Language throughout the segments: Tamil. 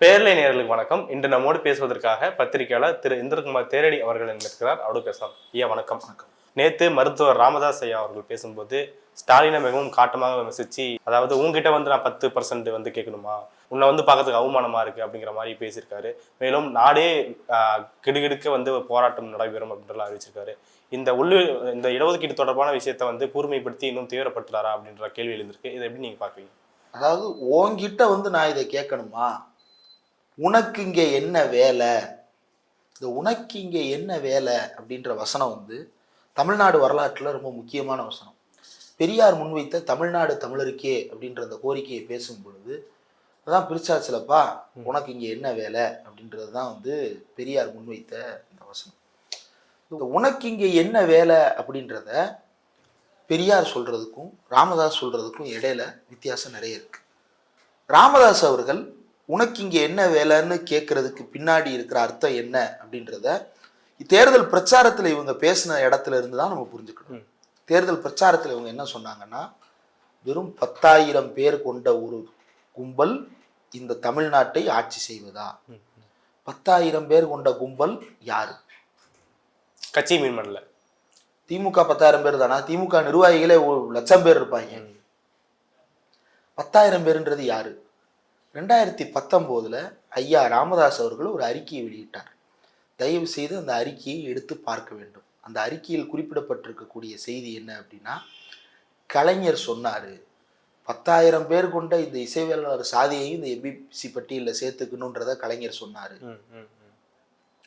பேரலை நேயர்களுக்கு வணக்கம். இன்று நம்மோடு பேசுவதற்காக பத்திரிகையாளர் திரு இந்திரகுமார் தேரடி அவர்கள் இருக்கிறார் அவரோடு பேசலாம். ஐயா வணக்கம். வணக்கம். நேத்து மருத்துவர் ராமதாஸ் ஐயா அவர்கள் பேசும்போது ஸ்டாலினை மிகவும் காட்டமாக விமர்சிச்சு அதாவது உங்ககிட்ட வந்து நான் பத்து பர்சன்ட் வந்து கேட்கணுமா? உன்னை வந்து பார்க்கறதுக்கு அவமானமா இருக்கு அப்படிங்கிற மாதிரி பேசியிருக்காரு. மேலும் நாடே கிடுகிடுக்க வந்து போராட்டம் நடைபெறும் அப்படின்றலாம் அறிவிச்சிருக்காரு. இந்த உள்ளு இந்த இடஒதுக்கீடு தொடர்பான விஷயத்தை வந்து கூர்மைப்படுத்தி இன்னும் தீவிரப்படுத்துறாரா அப்படின்ற கேள்வி எழுந்திருக்கு. இதை எப்படி நீங்க பாக்குறீங்க அதாவது உன்கிட்ட வந்து நான் இதை கேட்கணுமா? உனக்கு இங்கே என்ன வேலை? இந்த உனக்கு இங்கே என்ன வேலை? அப்படின்ற வசனம் வந்து தமிழ்நாடு வரலாற்றில் ரொம்ப முக்கியமான வசனம். பெரியார் முன்வைத்த தமிழ்நாடு தமிழருக்கே அப்படின்ற அந்த கோரிக்கையை பேசும் பொழுது அதான் பிரிச்சாச்சுலப்பா உனக்கு இங்கே என்ன வேலை? அப்படின்றது தான் வந்து பெரியார் முன்வைத்த இந்த வசனம். இந்த உனக்கு இங்கே என்ன வேலை? அப்படின்றத பெரியார் சொல்றதுக்கும் ராமதாஸ் சொல்றதுக்கும் இடையில வித்தியாசம் நிறைய இருக்கு. ராமதாஸ் அவர்கள் உனக்கு இங்கே என்ன வேலைன்னு கேட்கறதுக்கு பின்னாடி இருக்கிற அர்த்தம் என்ன அப்படின்றத தேர்தல் பிரச்சாரத்தில் இவங்க பேசின இடத்துல இருந்து தான் நம்ம புரிஞ்சுக்கணும். தேர்தல் பிரச்சாரத்தில் இவங்க என்ன சொன்னாங்கன்னா வெறும் பத்தாயிரம் பேர் கொண்ட ஒரு கும்பல் இந்த தமிழ்நாட்டை ஆட்சி செய்வதா? பத்தாயிரம் பேர் கொண்ட கும்பல் யாரு? கட்சி மீன் பண்ணல திமுக பத்தாயிரம் பேர் தானா? திமுக நிர்வாகிகளே ஒரு லட்சம் பேர் இருப்பாங்க. பத்தாயிரம் பேருன்றது யாரு? ரெண்டாயிரத்தி பத்தொம்போதுல ஐயா ராமதாஸ் அவர்கள் ஒரு அறிக்கையை வெளியிட்டார். தயவு செய்து அந்த அறிக்கையை எடுத்து பார்க்க வேண்டும். அந்த அறிக்கையில் குறிப்பிடப்பட்டிருக்கக்கூடிய செய்தி என்ன அப்படின்னா கலைஞர் சொன்னாரு பத்தாயிரம் பேர் கொண்ட இந்த இசைவேளாளர் சாதியையும் இந்த எம்பிசி பட்டியலில் சேர்த்துக்கணுன்றத கலைஞர் சொன்னாரு.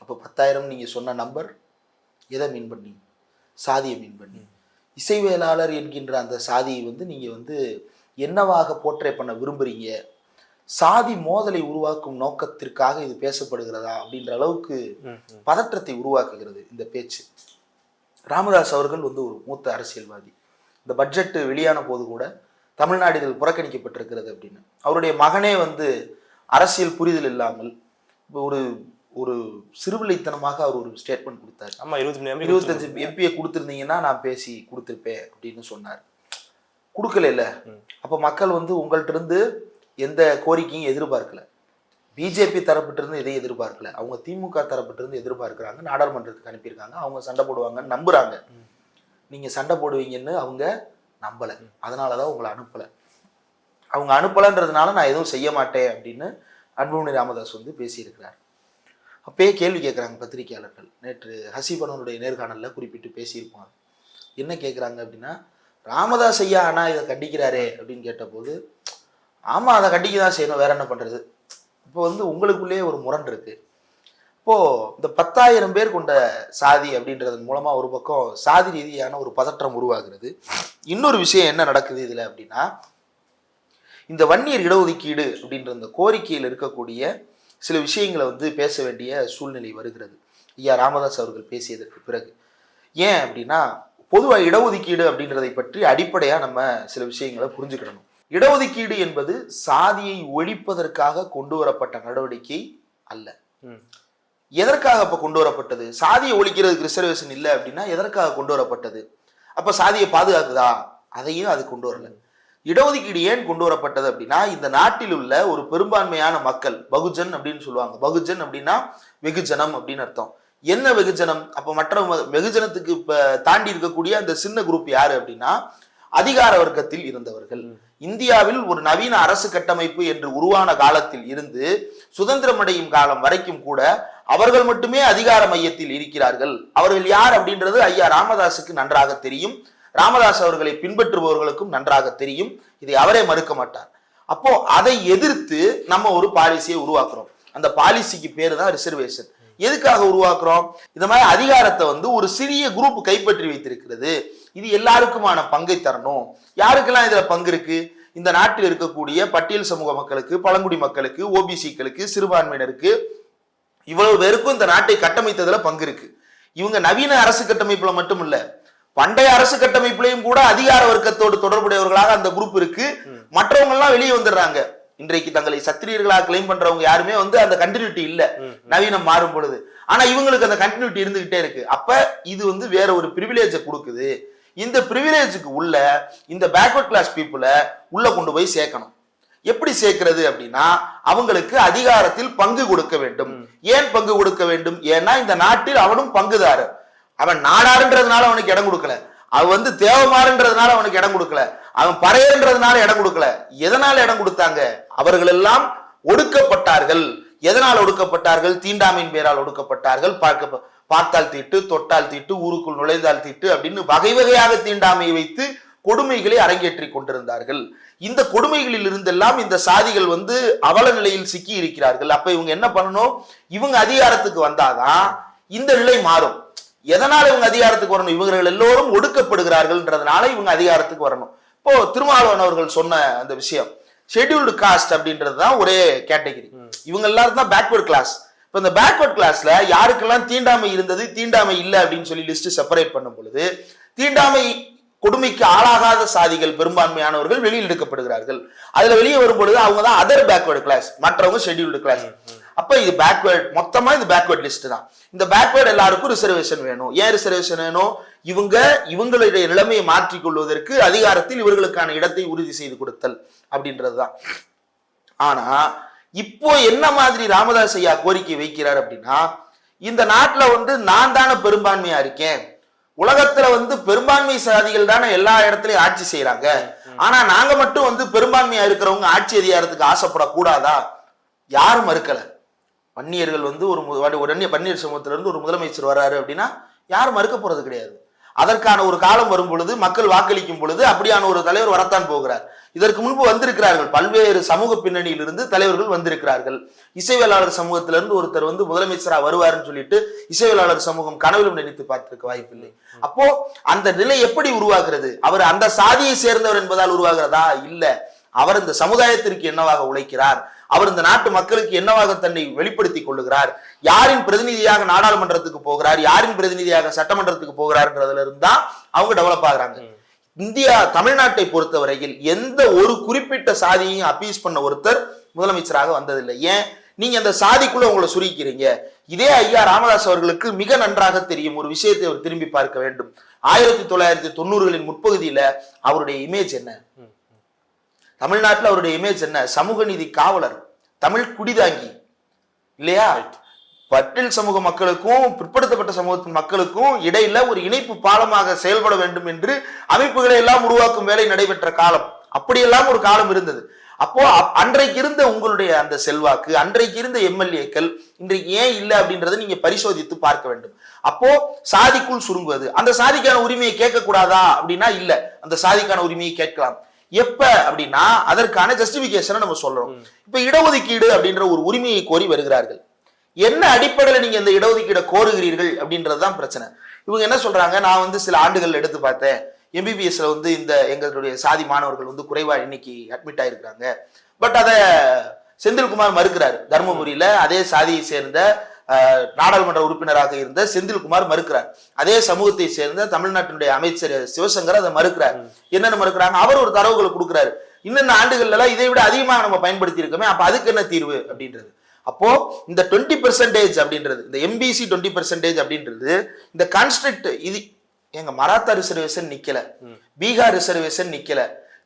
அப்போ பத்தாயிரம் நீங்க சொன்ன நம்பர் எதை மீன் பண்ணி? சாதியை மீன் பண்ணி. இசைவேளாளர் என்கின்ற அந்த சாதியை வந்து நீங்க வந்து என்னவாக போர்ட்ரே பண்ண விரும்புறீங்க? சாதி மோதலை உருவாக்கும் நோக்கத்திற்காக இது பேசப்படுகிறதா அப்படின்ற அளவுக்கு. பதற்றத்தை உருவாக்குகிறது இந்த பேச்சு. ராமதாஸ் அவர்கள் வந்து ஒரு மூத்த அரசியல்வாதி. இந்த பட்ஜெட் வெளியான போது கூட தமிழ்நாடு இதில் புறக்கணிக்கப்பட்டிருக்கிறது அப்படின்னு. அவருடைய மகனே வந்து அரசியல் புரிதல் இல்லாமல் ஒரு ஒரு சிறுபிள்ளைத்தனமாக அவர் ஒரு ஸ்டேட்மெண்ட் கொடுத்தார். ஆமா இருபத்தி மூணு இருபத்தஞ்சு எம்பியை கொடுத்துருந்தீங்கன்னா நான் பேசி கொடுத்துருப்பேன் அப்படின்னு சொன்னார். கொடுக்கல. அப்போ மக்கள் வந்து உங்கள்ட்ட இருந்து எந்த கோரிக்கையும் எதிர்பார்க்கல. பிஜேபி தரப்பிட்டிருந்து எதையும் எதிர்பார்க்கல. அவங்க திமுக தரப்பிட்டிருந்து எதிர்பார்க்கறாங்க. நாடாளுமன்றத்துக்கு அனுப்பியிருக்காங்க. அவங்க சண்டை போடுவாங்கன்னு நம்புறாங்க. நீங்க சண்டை போடுவீங்கன்னு அவங்க நம்பல. அதனால தான் உங்களை அனுப்பல. அவங்க அனுப்பலன்றதுனால நான் எதுவும் செய்ய மாட்டேன் அப்படின்னு அன்புமணி ராமதாஸ் வந்து பேசியிருக்கிறார். அப்பயே கேள்வி கேட்குறாங்க பத்திரிகையாளர்கள். நேற்று ஹசீபனனுடைய நேர்காணலில் குறிப்பிட்டு பேசியிருப்பாங்க என்ன கேட்குறாங்க அப்படின்னா ராமதாஸ் ஐயா அண்ணா இதை கண்டிக்கிறாரே அப்படின்னு கேட்டபோது ஆமாம் அதை கண்டிக்க தான் செய்யணும். வேற என்ன பண்ணுறது இப்போ வந்து உங்களுக்குள்ளேயே ஒரு முரண் இருக்கு. இப்போது இந்த பத்தாயிரம் பேர் கொண்ட சாதி அப்படின்றதன் மூலமாக ஒரு பக்கம் சாதி ரீதியான ஒரு பதற்றம் உருவாகிறது. இன்னொரு விஷயம் என்ன நடக்குது இதில் அப்படின்னா இந்த வன்னியர் இடஒதுக்கீடு அப்படின்ற இந்த கோரிக்கையில் இருக்கக்கூடிய சில விஷயங்களை வந்து பேச வேண்டிய சூழ்நிலை வருகிறது. ஐயா ராமதாஸ் அவர்கள் பேசியதற்கு பிறகு. ஏன் அப்படின்னா பொதுவாக இடஒதுக்கீடு அப்படின்றதை பற்றி அடிப்படையாக நம்ம சில விஷயங்களை புரிஞ்சுக்கிடணும். இடஒதுக்கீடு என்பது சாதியை ஒழிப்பதற்காக கொண்டு வரப்பட்ட நடவடிக்கை அல்ல. எதற்காக அப்ப கொண்டு வரப்பட்டது? சாதியை ஒழிக்கிறதுக்கு ரிசர்வேஷன் இல்லை அப்படின்னா எதற்காக கொண்டு வரப்பட்டது? அப்ப சாதியை பாதுகாக்குதா? அதையும் அது கொண்டு வரல. இடஒதுக்கீடு ஏன் கொண்டு வரப்பட்டது அப்படின்னா இந்த நாட்டில் உள்ள ஒரு பெரும்பான்மையான மக்கள் பகுஜன் அப்படின்னு சொல்லுவாங்க. பகுஜன் அப்படின்னா வெகுஜனம் அப்படின்னு அர்த்தம். என்ன வெகுஜனம்? அப்ப மற்ற வெகுஜனத்துக்கு இப்ப தாண்டி இருக்கக்கூடிய அந்த சின்ன குரூப் யாரு அப்படின்னா அதிகார வர்க்கத்தில் இருந்தவர்கள். இந்தியாவில் ஒரு நவீன அரசு கட்டமைப்பு என்று உருவான காலத்தில் இருந்து சுதந்திரம் அடையும் காலம் வரைக்கும் கூட அவர்கள் மட்டுமே அதிகார மையத்தில் இருக்கிறார்கள். அவர்கள் யார் அப்படின்றது ஐயா ராமதாஸுக்கு நன்றாக தெரியும். ராமதாஸ் அவர்களை பின்பற்றுபவர்களுக்கும் நன்றாக தெரியும். இதை அவரே மறுக்க மாட்டார். அப்போ அதை எதிர்த்து நம்ம ஒரு பாலிசியை உருவாக்குறோம். அந்த பாலிசிக்கு பேரு தான் ரிசர்வேஷன் எதுக்காக உருவாக்குறோம்? இந்த மாதிரி அதிகாரத்தை வந்து ஒரு சிறிய குரூப் கைப்பற்றி வைத்திருக்கிறது. இது எல்லாருக்குமான பங்கை தரணும். யாருக்கெல்லாம் இதுல பங்கு இருக்கு? இந்த நாட்டில் இருக்கக்கூடிய பட்டியல் சமூக மக்களுக்கு பழங்குடி மக்களுக்கு ஓபிசிக்களுக்கு சிறுபான்மையினருக்கு இவ்வளவு பேருக்கும் இந்த நாட்டை கட்டமைத்ததுல பங்கு இருக்கு. இவங்க நவீன அரசு கட்டமைப்புல மட்டும் இல்ல பண்டைய அரசு கட்டமைப்புலையும் கூட அதிகார வர்க்கத்தோடு தொடர்புடையவர்களாக அந்த குரூப் இருக்கு. மற்றவங்க எல்லாம் வெளியே வந்துடுறாங்க. இன்றைக்கு தங்களை சத்திரியர்களாக கிளைம் பண்றவங்க யாருமே வந்து அந்த கண்டினியூட்டி இல்ல. நவீனம் மாறும் பொழுது ஆனா இவங்களுக்கு அந்த கண்டினியூட்டி இருந்துகிட்டே இருக்கு. அப்ப இது வந்து வேற ஒரு ப்ரிவிலேஜை கொடுக்குது. இந்த ப்ரிவிலேஜுக்கு உள்ள இந்த பேக்வர்ட் கிளாஸ் பீப்புளை உள்ள கொண்டு போய் சேர்க்கணும். எப்படி சேர்க்கிறது அப்படின்னா அவங்களுக்கு அதிகாரத்தில் பங்கு கொடுக்க வேண்டும். ஏன் பங்கு கொடுக்க வேண்டும்? ஏன்னா இந்த நாட்டில் அவனும் பங்குதாரர் அவன் நாடாருன்றதுனால அவனுக்கு இடம் கொடுக்கல. அவன் வந்து தேவமாறுன்றதுனால அவனுக்கு இடம் கொடுக்கல. அவன் பறையன்றதுனால இடம் கொடுக்கல. எதனால இடம் கொடுத்தாங்க? அவர்கள் எல்லாம் ஒடுக்கப்பட்டார்கள். எதனால் ஒடுக்கப்பட்டார்கள்? தீண்டாமையின் பேரால் ஒடுக்கப்பட்டார்கள். பார்க்க பார்த்தால் தீட்டு தொட்டால் தீட்டு ஊருக்குள் நுழைந்தால் தீட்டு அப்படின்னு வகை வகையாக தீண்டாமையை வைத்து கொடுமைகளை அரங்கேற்றி கொண்டிருந்தார்கள். இந்த கொடுமைகளில் இருந்தெல்லாம் இந்த சாதிகள் வந்து அவல நிலையில் சிக்கி இருக்கிறார்கள். அப்ப இவங்க என்ன பண்ணணும்? இவங்க அதிகாரத்துக்கு வந்தாதான் இந்த நிலை மாறும். எதனால இவங்க அதிகாரத்துக்கு வரணும்? இவர்கள் எல்லோரும் ஒடுக்கப்படுகிறார்கள்ன்றதுனால இவங்க அதிகாரத்துக்கு வரணும். இப்போ திருமாவளவன் அவர்கள் சொன்ன அந்த விஷயம் ஷெட்யூல்டு காஸ்ட் அப்படின்றது தான் ஒரே கேட்டகரி இவங்க எல்லாரும் தான் பேக்வர்ட் கிளாஸ் இப்போ இந்த பேக்வர்ட் கிளாஸ்ல யாருக்கெல்லாம் தீண்டாமை இருந்தது தீண்டாமை இல்லை அப்படின்னு சொல்லி லிஸ்ட் செப்பரேட் பண்ணும் பொழுது தீண்டாமை கொடுமைக்கு ஆளாகாத சாதிகள் பெரும்பான்மையானவர்கள் வெளியில் எடுக்கப்படுகிறார்கள். அதுல வெளியே வரும் பொழுது அவங்க தான் அதர் பேக்வர்டு கிளாஸ் மற்றவங்க ஷெட்யூல்டு கிளாஸ் அப்ப இது பேக்வேர்ட் மொத்தமா இது பேக்வேர்ட் லிஸ்ட் தான். இந்த பேக்வேர்ட் எல்லாருக்கும் ரிசர்வேஷன் வேணும். ஏன் ரிசர்வேஷன் வேணும்? இவங்க இவங்களுடைய நிலைமையை மாற்றிக் கொள்வதற்கு அதிகாரத்தில் இவர்களுக்கான இடத்தை உறுதி செய்து கொடுத்தல் அப்படின்றதுதான். ஆனா இப்போ என்ன மாதிரி ராமதாஸ் ஐயா கோரிக்கை வைக்கிறார் அப்படின்னா இந்த நாட்டுல வந்து நான் தானே பெரும்பான்மையா இருக்கேன். உலகத்துல வந்து பெரும்பான்மை சாதிகள் தானே எல்லா இடத்துலயும் ஆட்சி செய்யறாங்க ஆனா நாங்க மட்டும் வந்து பெரும்பான்மையா இருக்கிறவங்க ஆட்சி அதிகாரத்துக்கு ஆசைப்படக்கூடாதா? யாரும் மறுக்கல. வன்னியர்கள் வந்து ஒரு மு- ஒரு சமூகத்துல இருந்து ஒரு முதலமைச்சர் வர்றாரு அப்படின்னா யாரும் மறுக்க போறது கிடையாது. அதற்கான ஒரு காலம் வரும் பொழுது மக்கள் வாக்களிக்கும் பொழுது அப்படியான ஒரு தலைவர் வரத்தான் போகிறார். இதற்கு முன்பு வந்திருக்கிறார்கள். பல்வேறு சமூக பின்னணியிலிருந்து தலைவர்கள் வந்திருக்கிறார்கள். இசைவியலாளர் சமூகத்திலிருந்து ஒருத்தர் வந்து முதலமைச்சரா வருவார்னு சொல்லிட்டு இசைவியலாளர் சமூகம் கனவிலும் நினைத்து பார்த்திருக்க வாய்ப்பில்லை. அப்போ அந்த நிலை எப்படி உருவாகிறது? அவர் அந்த சாதியை சேர்ந்தவர் என்பதால் உருவாகிறதா? இல்ல. அவர் இந்த சமுதாயத்திற்கு என்னவாக உழைக்கிறார்? அவர் இந்த நாட்டு மக்களுக்கு என்னவாக தன்னை வெளிப்படுத்திக் கொள்ளுகிறார்? யாரின் பிரதிநிதியாக நாடாளுமன்றத்துக்கு போகிறார்? யாரின் பிரதிநிதியாக சட்டமன்றத்துக்கு போகிறார்ன்றதுல இருந்தா அவங்க டெவலப் ஆகுறாங்க. இந்தியா தமிழ்நாட்டை பொறுத்தவரையில் எந்த ஒரு குறிப்பிட்ட சாதியையும் அப்பீஸ் பண்ண ஒருத்தர் முதலமைச்சராக வந்ததில்லை. ஏன்? நீங்க அந்த சாதிக்குள்ள உங்களை சுருக்கிறீங்க இதே ஐயா ராமதாஸ் அவர்களுக்கு மிக நன்றாக தெரியும். ஒரு விஷயத்தை அவர் திரும்பி பார்க்க வேண்டும். ஆயிரத்தி தொள்ளாயிரத்தி தொண்ணூறுகளின் முற்பகுதியில அவருடைய இமேஜ் என்ன? தமிழ்நாட்டுல அவருடைய இமேஜ் என்ன? சமூக நீதி காவலர் தமிழ் குடிதாங்கி இல்லையா? பட்டியல் சமூக மக்களுக்கும் பிற்படுத்தப்பட்ட சமூகத்தின் மக்களுக்கும் இடையில ஒரு இணைப்பு பாலமாக செயல்பட வேண்டும் என்று அமைப்புகளை எல்லாம் உருவாக்கும் வேலை நடைபெற்ற காலம். அப்படியெல்லாம் ஒரு காலம் இருந்தது. அப்போ அப்- அன்றைக்கு இருந்த உங்களுடைய அந்த செல்வாக்கு அன்றைக்கு இருந்த எம்எல்ஏக்கள் இன்றைக்கு ஏன் இல்லை அப்படின்றத நீங்க பரிசோதித்து பார்க்க வேண்டும். அப்போ சாதிக்குள் சுருங்குவது அந்த சாதிக்கான உரிமையை கேட்கக்கூடாதா அப்படின்னா இல்ல. அந்த சாதிக்கான உரிமையை கேட்கலாம். எப்ப அப்படின்னா அதற்கான ஜஸ்டிபிகேஷனை நம்ம சொல்றோம் இப்ப இடஒதுக்கீடு அப்படின்ற ஒரு உரிமையை கோரி வருகிறார்கள். என்ன அடிப்படையில் நீங்க இந்த இடஒதுக்கீடை கோருகிறீர்கள் அப்படின்றதுதான் பிரச்சனை. இவங்க என்ன சொல்றாங்க? நான் வந்து சில ஆண்டுகள் எடுத்து பார்த்தேன். எம்பிபிஎஸ்ல வந்து இந்த எங்களுடைய சாதி மாணவர்கள் வந்து குறைவா இன்னைக்கு அட்மிட் ஆயிருக்காங்க பட் அதை செந்தில்குமார் மறுக்கிறார். தருமபுரியில அதே சாதியை சேர்ந்த நாடாளுமன்ற உறுப்பினராக இருந்த செந்தில்குமார் மறுக்கிறார். அதே சமூகத்தை சேர்ந்த தமிழ்நாட்டினுடைய அமைச்சர் சிவசங்கர் அதை மறுக்கிறார். என்னென்ன மறுக்கிறாங்க? அவர் ஒரு தரவுகளை கொடுக்குறாரு. இன்னென்ன ஆண்டுகள்ல இதை விட அதிகமாக நம்ம பயன்படுத்தி இருக்கோமே அப்ப அதுக்கு என்ன தீர்வு அப்படின்றது. அப்போ இந்த டுவெண்ட்டி பெர்சன்டேஜ் அப்படின்றது இந்த எம்பிசி டுவெண்ட்டி பெர்சன்டேஜ் அப்படின்றது இந்த கான்ஸ்ட்ரக்ட் இது எங்க மராத்தா ரிசர்வேஷன் நிக்கல. பீகார் ரிசர்வேஷன் நிக்கல.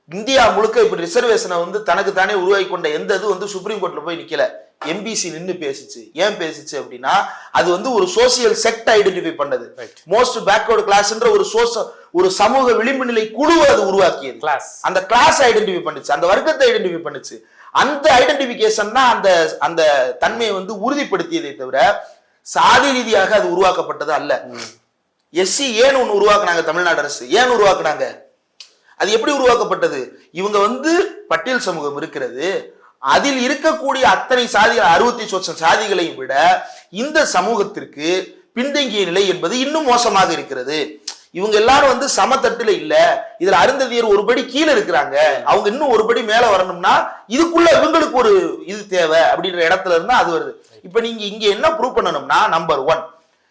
இந்தியா முழுக்க இப்படி ரிசர்வேஷனை வந்து தனக்கு தானே உருவாக்கி கொண்ட எந்த இது வந்து சுப்ரீம் கோர்ட்ல போய் நிக்கல. எம்பிசி நின்னு பேசுச்சு. ஏன் பேசுச்சு அப்படின்னா அது வந்து ஒரு சோசியல் செக்ட் ஐடென்டிஃபை பண்ணது. மோஸ்ட் பேக்வர்டு கிளாஸ்ன்ற ஒரு சோச ஒரு சமூக விளிம்பு நிலை குழுவை அது உருவாக்கியது. கிளாஸ் அந்த கிளாஸ் ஐடென்டிஃபை பண்ணுச்சு. அந்த வர்க்கத்தை ஐடென்டிஃபை பண்ணுச்சு. அந்த ஐடென்டிபிகேஷன் தான் அந்த அந்த தன்மையை வந்து உறுதிப்படுத்தியதை தவிர சாதி ரீதியாக அது உருவாக்கப்பட்டது அல்ல. எஸ்சி ஏன் ஒன்று உருவாக்குனாங்க தமிழ்நாடு அரசு. ஏன் உருவாக்குனாங்க? அது எப்படி உருவாக்கப்பட்டது? இவங்க வந்து பட்டியல் சமூகம் இருக்கிறது. அதில் இருக்கக்கூடிய அத்தனை சாதிகள் அறுபத்தி சொச்சம் சாதிகளையும் விட இந்த சமூகத்திற்கு பின்தங்கிய நிலை என்பது இன்னும் மோசமாக இருக்கிறது. இவங்க எல்லாரும் வந்து சமத்தட்டுல இல்ல. இதுல அருந்ததியர் ஒரு படி கீழே இருக்கிறாங்க. அவங்க இன்னும் ஒரு படி மேல வரணும்னா இதுக்குள்ள இவங்களுக்கு ஒரு இது தேவை அப்படின்ற இடத்துல இருந்தா அது வருது. இப்ப நீங்க இங்க என்ன ப்ரூவ் பண்ணணும்னா நம்பர் ஒன்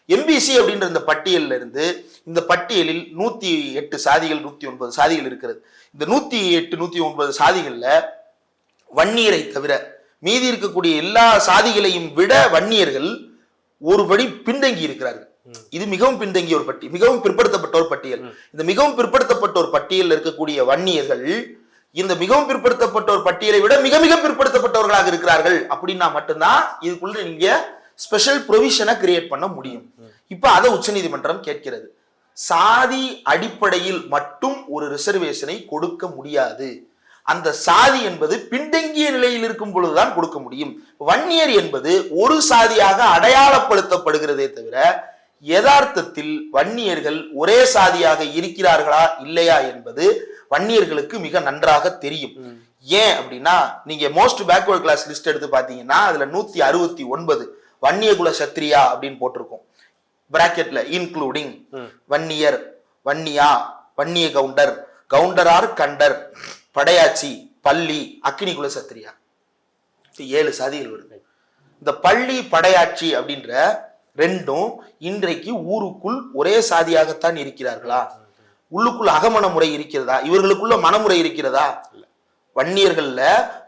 எம்பிசி அப்படின்ற இந்த பட்டியல்ல இருந்து இந்த பட்டியலில் நூத்தி எட்டு சாதிகள் நூத்தி ஒன்பது சாதிகள் இருக்கிறது. இந்த நூத்தி எட்டு நூத்தி ஒன்பது சாதிகள்ல வன்னியரை தவிர மீதி இருக்கக்கூடிய எல்லா சாதிகளையும் விட வன்னியர்கள் ஒருபடி பின்தங்கி இருக்கிறார்கள். இது மிகவும் பின்தங்கிய ஒரு பட்டியல் மிகவும் பிற்படுத்தப்பட்ட ஒரு பட்டியல். இந்த மிகவும் பிற்படுத்தப்பட்ட ஒரு பட்டியலில் இருக்கக்கூடிய வன்னியர்கள் இந்த மிகவும் பிற்படுத்தப்பட்டோர் பட்டியலை விட மிக மிக பிற்படுத்தப்பட்டவர்களாக இருக்கிறார்கள் அப்படின்னா மட்டும்தான் இதுக்குள்ள நீங்க ஸ்பெஷல் ப்ரொவிஷனை கிரியேட் பண்ண முடியும். இப்ப அதை உச்சநீதிமன்றம் கேட்கிறது. சாதி அடிப்படையில் மட்டும் ஒரு ரிசர்வேஷனை கொடுக்க முடியாது. அந்த சாதி என்பது பின்தங்கிய நிலையில் இருக்கும் பொழுதுதான் கொடுக்க முடியும். வன்னியர் என்பது ஒரு சாதியாக அடையாளப்படுத்தப்படுகிறதே தவிர யதார்த்தத்தில் வன்னியர்கள் ஒரே சாதியாக இருக்கிறார்களா இல்லையா என்பது வன்னியர்களுக்கு மிக நன்றாக தெரியும். ஏன் அப்படின்னா நீங்க மோஸ்ட் பேக்வர்ட் கிளாஸ் லிஸ்ட் எடுத்து பாத்தீங்கன்னா அதுல நூத்தி அறுபத்தி ஒன்பது வன்னிய குல சத்திரியா அப்படின்னு போட்டிருக்கோம். பிராக்கெட்ல இன்க்ளூடிங் வன்னியர் வன்னியா வன்னிய கவுண்டர் கவுண்டரார் கண்டர் படையாச்சி பள்ளி அக்கினி குல சத்திரியா. ஏழு சாதிகள் வருது. இந்த பள்ளி படையாட்சி அப்படின்ற ரெண்டும் இன்றைக்கு ஊருக்குள் ஒரே சாதியாகத்தான் இருக்கிறார்களா? உள்ளுக்குள் அகமண முறை இருக்கிறதா? இவர்களுக்குள்ள மனமுறை இருக்கிறதா? வன்னியர்கள்ல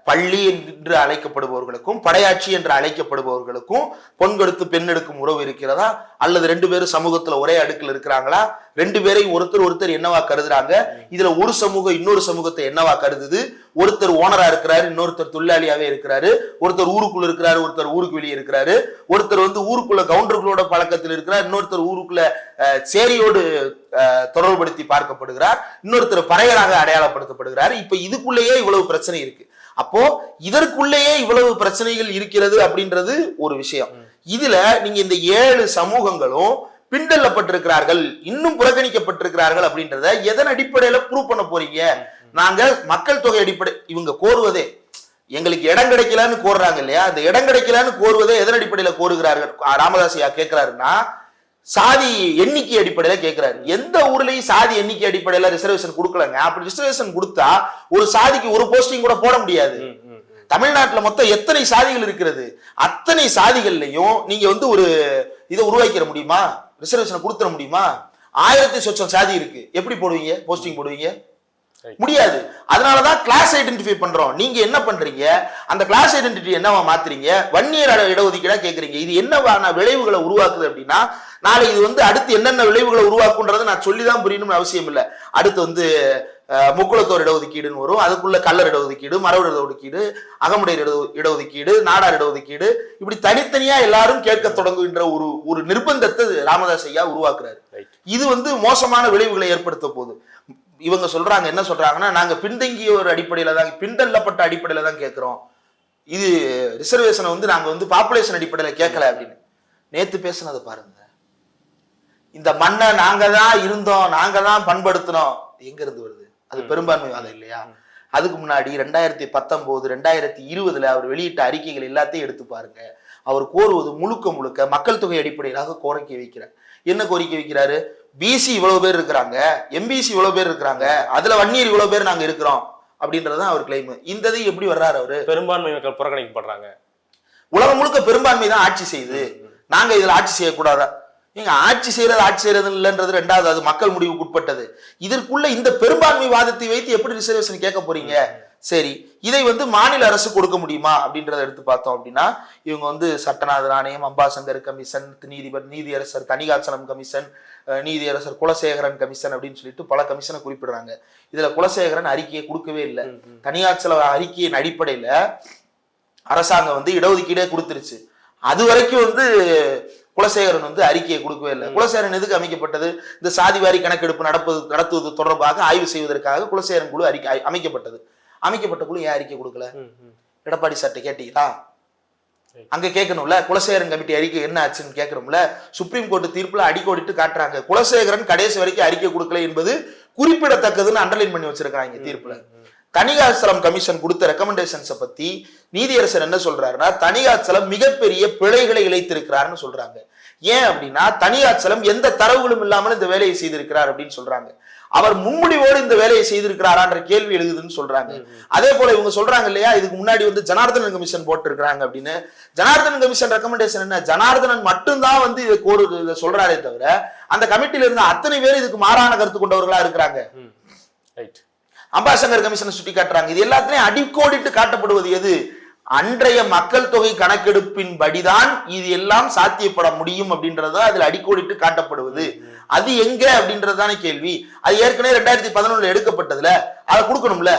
பள்ளி என்று அழைக்கப்படுபவர்களுக்கும் படையாட்சி என்று அழைக்கப்படுபவர்களுக்கும் பொன் கொடுத்து பெண் எடுக்கும் உறவு இருக்கிறதா? அல்லது ரெண்டு பேரும் சமூகத்துல ஒரே அடுக்கில் இருக்கிறாங்களா? ரெண்டு பேரையும் ஒருத்தர் ஒருத்தர் என்னவா கருதுறாங்க? இதுல ஒரு சமூகம் இன்னொரு சமூகத்தை என்னவா கருதுது? ஒருத்தர் ஓனரா இருக்கிறாரு இன்னொருத்தர் தொழிலாளியாவே இருக்கிறாரு. ஒருத்தர் ஊருக்குள்ள இருக்கிறாரு ஒருத்தர் ஊருக்கு வெளியே இருக்கிறாரு. ஒருத்தர் வந்து ஊருக்குள்ள கவுண்டர்களோட பழக்கத்தில் இருக்கிறார் இன்னொருத்தர் ஊருக்குள்ள சேரியோடு தொடர்புபடுத்தி பார்க்கப்படுகிறார். இன்னொருத்தர் பறையராக அடையாளப்படுத்தப்படுகிறார். இப்ப இதுக்குள்ளேயே இவ்வளவு பிரச்சனை இருக்கு. அப்போ இதற்குள்ளேயே இவ்வளவு பிரச்சனைகள் இருக்கிறது அப்படின்றது ஒரு விஷயம். இதுல நீங்க இந்த ஏழு சமூகங்களும் பின்தள்ளப்பட்டிருக்கிறார்கள் இன்னும் புறக்கணிக்கப்பட்டிருக்கிறார்கள் அப்படின்றத எதன் அடிப்படையில ப்ரூவ் பண்ண போறீங்க? நாங்க மக்கள் தொகை அடிப்படை இவங்க கோருவதே. எங்களுக்கு இடம் கிடைக்கலன்னு கோருறாங்க இல்லையா? அந்த இடம் கிடைக்கலன்னு கோருவதே எதன் அடிப்படையில கோருகிறார்கள்? ராமதாஸ் ஐயா கேட்கிறாருன்னா சாதி எண்ணிக்கை அடிப்படையில கேட்கிறாரு. எந்த ஊர்லயும் சாதி எண்ணிக்கை அடிப்படையில ரிசர்வேஷன் கொடுக்கலங்க. அப்படி ரிசர்வேஷன் கொடுத்தா ஒரு சாதிக்கு ஒரு போஸ்டிங் கூட போட முடியாது. தமிழ்நாட்டுல மொத்தம் எத்தனை சாதிகள் இருக்கிறது? அத்தனை சாதிகள்லையும் நீங்க வந்து ஒரு இதை உருவாக்கிட முடியுமா? ரிசர்வேஷன் கொடுத்துட முடியுமா? ஆயிரத்தி சொச்சம் சாதி இருக்கு. எப்படி போடுவீங்க? போஸ்டிங் போடுவீங்க. முடியாது. அதனாலதான் கிளாஸ் ஐடென்டிஃபை பண்றோம். நீங்க என்ன பண்றீங்க? அந்த கிளாஸ் ஐடென்டிட்டி என்னவா மாத்துறீங்க? வன்னியர் இடஒதுக்கீடா கேக்குறீங்க. இது என்னவான விளைவுகளை உருவாக்குது அப்படின்னா நாளை இது வந்து அடுத்து என்னென்ன விளைவுகளை உருவாக்குன்றதை நான் சொல்லிதான் புரியணும்னு அவசியம் இல்லை. அடுத்து வந்து முக்குளத்தோர் இடஒதுக்கீடுன்னு வரும். அதுக்குள்ள கல்லர் இடஒதுக்கீடு மரவர் இடஒதுக்கீடு அகமுடையர் இட இடஒதுக்கீடு நாடார் இடஒதுக்கீடு. இப்படி தனித்தனியா எல்லாரும் கேட்க தொடங்குகின்ற ஒரு ஒரு நிர்பந்தத்தை ராமதாஸ் ஐயா உருவாக்குறாரு. இது வந்து மோசமான விளைவுகளை ஏற்படுத்த போகுது. இவங்க சொல்றாங்க என்ன சொல்றாங்கன்னா நாங்க பின்தங்கிய ஒரு அடிப்படையில தான் பின்தள்ளப்பட்ட அடிப்படையில தான் கேட்கிறோம் இது ரிசர்வேஷனை வந்து நாங்க வந்து பாப்புலேஷன் அடிப்படையில கேட்கல அப்படின்னு. நேத்து பேசுனதை பாருங்க. இந்த மண்ணை நாங்க தான் இருந்தோம் நாங்க தான் பண்படுத்தினோம். எங்க இருந்து வருது? அது பெரும்பான்மைவாதம் இல்லையா? அதுக்கு முன்னாடி ரெண்டாயிரத்தி பத்தொன்பது ரெண்டாயிரத்தி இருபதுல அவர் வெளியிட்ட அறிக்கைகள் எல்லாத்தையும் எடுத்து பாருங்க. அவர் கோருவது முழுக்க முழுக்க மக்கள் தொகை அடிப்படையிலாக கோரிக்கை வைக்கிறார். என்ன கோரிக்கை வைக்கிறாரு? பிசி இவ்வளவு பேர் இருக்கிறாங்க எம்பிசி இவ்வளவு பேர் இருக்கிறாங்க அதுல வன்னியர் இவ்வளவு பேர் நாங்க இருக்கிறோம் அப்படின்றதுதான் அவர் கிளைம் இந்த இது எப்படி வர்றாரு அவரு? பெரும்பான்மை மக்கள் புறக்கணிக்கப்படுறாங்க. உலகம் முழுக்க பெரும்பான்மை தான் ஆட்சி செய்யுது நாங்க இதுல ஆட்சி செய்யக்கூடாதா? நீங்க ஆட்சி செய்யறது ஆட்சி செய்யறது இல்லைன்றது ரெண்டாவது அது மக்கள் முடிவுக்கு உட்பட்டது இதற்குள்ள இந்த பெரும்பான்மை வாதத்தை வைத்து எப்படி ரிசர்வேஷன் கேட்க போறீங்க? சரி இதை வந்து மாநில அரசு கொடுக்க முடியுமா? அப்படின்றத எடுத்து பார்த்தோம் அப்படின்னா இவங்க வந்து சட்டநாதர் ஆணையம் அம்பாசங்கர் கமிஷன் நீதிபதி நீதியரசர் தனிகாச்சலம் கமிஷன் நீதியரசர் குலசேகரன் கமிஷன் அப்படின்னு சொல்லிட்டு பல கமிஷனை குறிப்பிடுறாங்க. இதுல குலசேகரன் அறிக்கையை கொடுக்கவே இல்லை. தனியாச்சல அறிக்கையின் அடிப்படையில அரசாங்கம் வந்து இடஒதுக்கீடே கொடுத்துருச்சு. அது வரைக்கும் வந்து குலசேகரன் வந்து அறிக்கையை கொடுக்கவே இல்லை. குலசேகரன் எதுக்கு அமைக்கப்பட்டது? இந்த சாதிவாரி கணக்கெடுப்பு நடப்பது நடத்துவது தொடர்பாக ஆய்வு செய்வதற்காக குலசேகரன் குழு அறிக்கை அமைக்கப்பட்டது. அமைக்கப்பட்ட குழு ஏன் அறிக்கை கொடுக்கல? எடப்பாடி சார்ட்ட கேட்டீங்களா. அங்க கேட்கணும்ல? குலசேகரன் கமிட்டி அறிக்கை என்ன ஆச்சுன்னு கேட்கணும்ல? சுப்ரீம் கோர்ட் தீர்ப்புல அடிக்கோடிட்டு காட்டுறாங்க. குலசேகரன் கடைசி வரைக்கும் அறிக்கை கொடுக்கல என்பது குறிப்பிடத்தக்கதுன்னு அண்டர்லைன் பண்ணி வச்சிருக்காங்க தீர்ப்புல. தனிகாச்சலம் கமிஷன் கொடுத்த ரெக்கமெண்டேஷன்ஸை பத்தி நீதியரசர் என்ன சொல்றாருன்னா தனிகாச்சலம் மிகப்பெரிய பிழைகளை இழைத்திருக்கிறார்னு சொல்றாங்க. ஏன் அப்படின்னா தனியாச்சலம் எந்த தரவுகளும் இல்லாமல் இந்த வேலையை செய்திருக்கிறார் அப்படின்னு சொல்றாங்க. அவர் முன்முடிவோடு இந்த வேலையை செய்திருக்கிறாரான்ற கேள்வி எழுதுதுன்னு சொல்றாங்க. அதே போல இவங்க சொல்றாங்க இல்லையா இதுக்கு முன்னாடி வந்து ஜனார்தனன் கமிஷன் போட்டிருக்கிறாங்க அப்படின்னு. ஜனார்தனன் கமிஷன் ரெக்கமெண்டேஷன் என்ன? ஜனார்தனன் மட்டும்தான் வந்து இதை கோரு இதை சொல்றாரே தவிர அந்த கமிட்டியில இருந்த அத்தனை பேர் இதுக்கு மாறான கருத்து கொண்டவர்களா இருக்கிறாங்க. ரைட் அம்பாசங்கர் கமிஷனை சுட்டி காட்டுறாங்க. இது எல்லாத்திலையும் அடிக்கோடிட்டு காட்டப்படுவது எது? அன்றைய மக்கள் தொகை கணக்கெடுப்பின் படிதான் இது எல்லாம் சாத்தியப்பட முடியும் அப்படின்றது அதில் அடிக்கோடிட்டு காட்டப்படுவது. அது எங்க அப்படின்றதுதானே கேள்வி. அது ஏற்கனவே ரெண்டாயிரத்தி பதினொன்னுல எடுக்கப்பட்டதுல. அதை கொடுக்கணும்ல.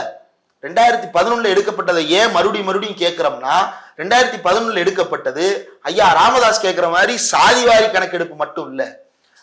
ரெண்டாயிரத்தி பதினொன்னுல எடுக்கப்பட்டதை ஏன் மறுபடியும் மறுபடியும் கேட்கிறோம்னா ரெண்டாயிரத்தி பதினொன்னுல எடுக்கப்பட்டது ஐயா ராமதாஸ் கேட்கிற மாதிரி சாதிவாரி கணக்கெடுப்பு மட்டும் இல்லை.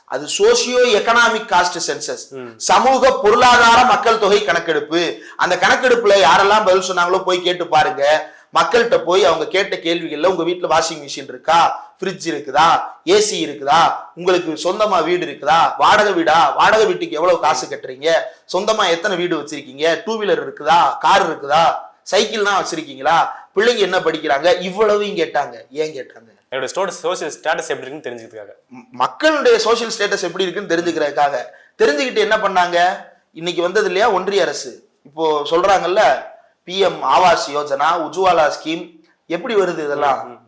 அது சோசியோ எக்கனாமிக் காஸ்ட் சென்சஸ் சமூக பொருளாதார மக்கள் தொகை கணக்கெடுப்பு. அந்த கணக்கெடுப்புல யாரெல்லாம் பதில் சொன்னாங்களோ போய் கேட்டு பாருங்க. மக்கள்கிட்ட போய் அவங்க கேட்ட கேள்விகள்ல உங்க வீட்ல வாஷிங் மிஷின் இருக்கா? ஃப்ரிட்ஜ் இருக்குதா? ஏசி இருக்குதா? உங்களுக்கு சொந்தமா வீடு இருக்குதா? வாடகை வீடா? வாடகை வீட்டுக்கு எவ்வளவு காசு கட்டுறீங்க? சொந்தமா எத்தனை வீடு வச்சிருக்கீங்க? டூ வீலர் இருக்குதா? கார் இருக்குதா? சைக்கிள்லாம் வச்சிருக்கீங்களா? பிள்ளைங்க என்ன படிக்கிறாங்க? இவ்வளவையும் கேட்டாங்க. ஏன் கேட்டாங்க? என்னோட ஸ்டோட சோசியல் ஸ்டேட்டஸ் எப்படி இருக்குன்னு தெரிஞ்சுக்கிறதுக்காக. மக்களுடைய சோஷியல் ஸ்டேட்டஸ் எப்படி இருக்குன்னு தெரிஞ்சுக்கிறதுக்காக. தெரிஞ்சுக்கிட்டு என்ன பண்ணாங்க? இன்னைக்கு வந்தது இல்லையா? ஒன்றிய அரசு. இப்போ சொல்றாங்கல்ல பிஎம் ஆவாஸ் யோஜனா உஜ்வாலா ஸ்கீம் எப்படி வருது இதெல்லாம்?